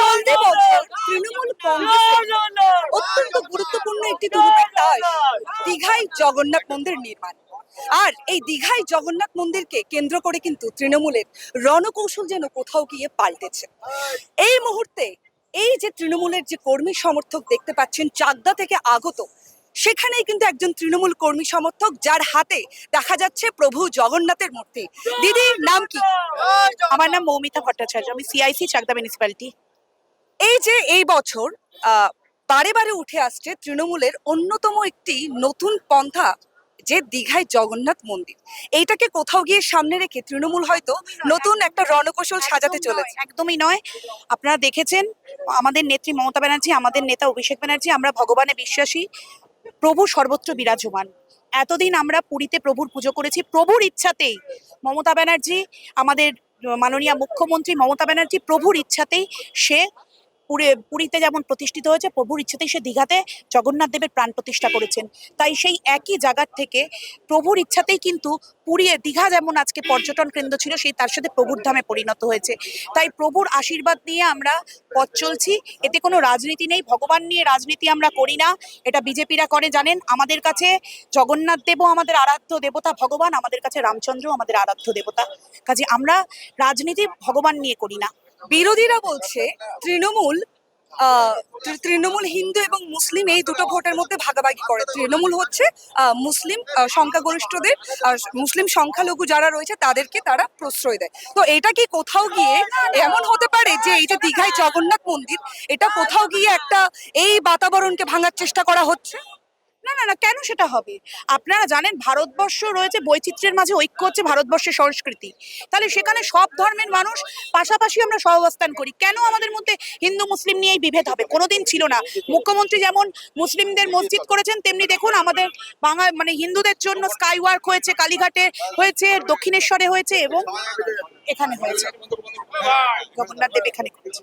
চলতি বছর তৃণমূল কংগ্রেসের অত্যন্ত গুরুত্বপূর্ণ একটি দাস দীঘায় জগন্নাথ মন্দির নির্মাণ। আর এই দীঘায় জগন্নাথ মন্দিরকে কেন্দ্র করে কিন্তু তৃণমূলের রণকৌশল যেন কোথাও গিয়ে পাল্টেছে। এই মুহূর্তে এই যে তৃণমূলের যে কর্মী সমর্থক দেখতে পাচ্ছেন চাকদা থেকে আগত সেখানেই কিন্তু একজন তৃণমূল কর্মী সমর্থক যার হাতে দেখা যাচ্ছে প্রভু জগন্নাথের মূর্তি। দিদির নাম কি? আমার নাম মৌমিতা ভট্টাচার্য আমি সিআইসি চাকদা মিউনিসিপ্যালিটি এই যে এই বছর আহ, বারে বারে উঠে আসছে তৃণমূলের অন্যতম একটি নতুন পন্থা যে দীঘায় জগন্নাথ মন্দির। এইটাকে কোথাও গিয়ে সামনে রেখে তৃণমূল হয়তো নতুন একটা রণকৌশল সাজাতে চলেছে। একদমই নয়। আপনারা দেখেছেন আমাদের নেত্রী মমতা ব্যানার্জি আমাদের নেতা অভিষেক ব্যানার্জি আমরা ভগবানে বিশ্বাসী। প্রভু সর্বত্র বিরাজমান। এতদিন আমরা পুরীতে প্রভুর পুজো করেছি। প্রভুর ইচ্ছাতেই মমতা ব্যানার্জি আমাদের মাননীয় মুখ্যমন্ত্রী মমতা ব্যানার্জি প্রভুর ইচ্ছাতেই সে পুরে, পুরীতে যেমন প্রতিষ্ঠিত হয়েছে, প্রভুর ইচ্ছাতেই সে দীঘাতে জগন্নাথ দেবের প্রাণ প্রতিষ্ঠা করেছেন। তাই সেই একই জায়গার থেকে প্রভুর ইচ্ছাতেই কিন্তু পুরী দীঘা যেমন আজকে পর্যটন কেন্দ্র ছিল, সেই তার সাথে প্রভুর ধামে পরিণত হয়েছে। তাই প্রভুর আশীর্বাদ নিয়ে আমরা পথ চলছি। এতে কোনো রাজনীতি নেই। ভগবান নিয়ে রাজনীতি আমরা করি না। এটা বিজেপিরা করে, জানেন? আমাদের কাছে জগন্নাথ দেবও আমাদের আরাধ্য দেবতা, ভগবান আমাদের কাছে রামচন্দ্র আমাদের আরাধ্য দেবতা। কাজে আমরা রাজনীতি ভগবান নিয়ে করি না। বিরোধীরা বলছে তৃণমূল তৃণমূল হিন্দু এবং মুসলিম এই দুটো ভোটের মধ্যে ভাগাভাগি করে। তৃণমূল হচ্ছে মুসলিম সংখ্যাগরিষ্ঠদের মুসলিম সংখ্যালঘু যারা রয়েছে তাদেরকে তারা প্রশ্রয় দেয়। তো এটা কি কোথাও গিয়ে এমন হতে পারে যে এই যে দীঘায় জগন্নাথ মন্দির, এটা কোথাও গিয়ে একটা এই বাতাবরণকে ভাঙার চেষ্টা করা হচ্ছে? না না না, কেন সেটা হবে? আপনারা জানেন ভারতবর্ষ রয়েছে বৈচিত্র্যের মাঝে ঐক্য হচ্ছে ভারতবর্ষের সংস্কৃতি। তাহলে সেখানে সব ধর্মের মানুষ পাশাপাশি আমরা সহাবস্থান করি। কেন আমাদের মধ্যে হিন্দু, মুসলিম নিয়েই বিভেদ হবে? কোনোদিন ছিল না। মুখ্যমন্ত্রী যেমন মুসলিমদের মসজিদ করেছেন, তেমনি দেখুন আমাদের বাঙাল মানে হিন্দুদের জন্য স্কাই ওয়ার্ক হয়েছে, কালীঘাটে হয়েছে, দক্ষিণেশ্বরে হয়েছে এবং এখানে হয়েছে। জগন্নাথ দেব এখানে করেছে।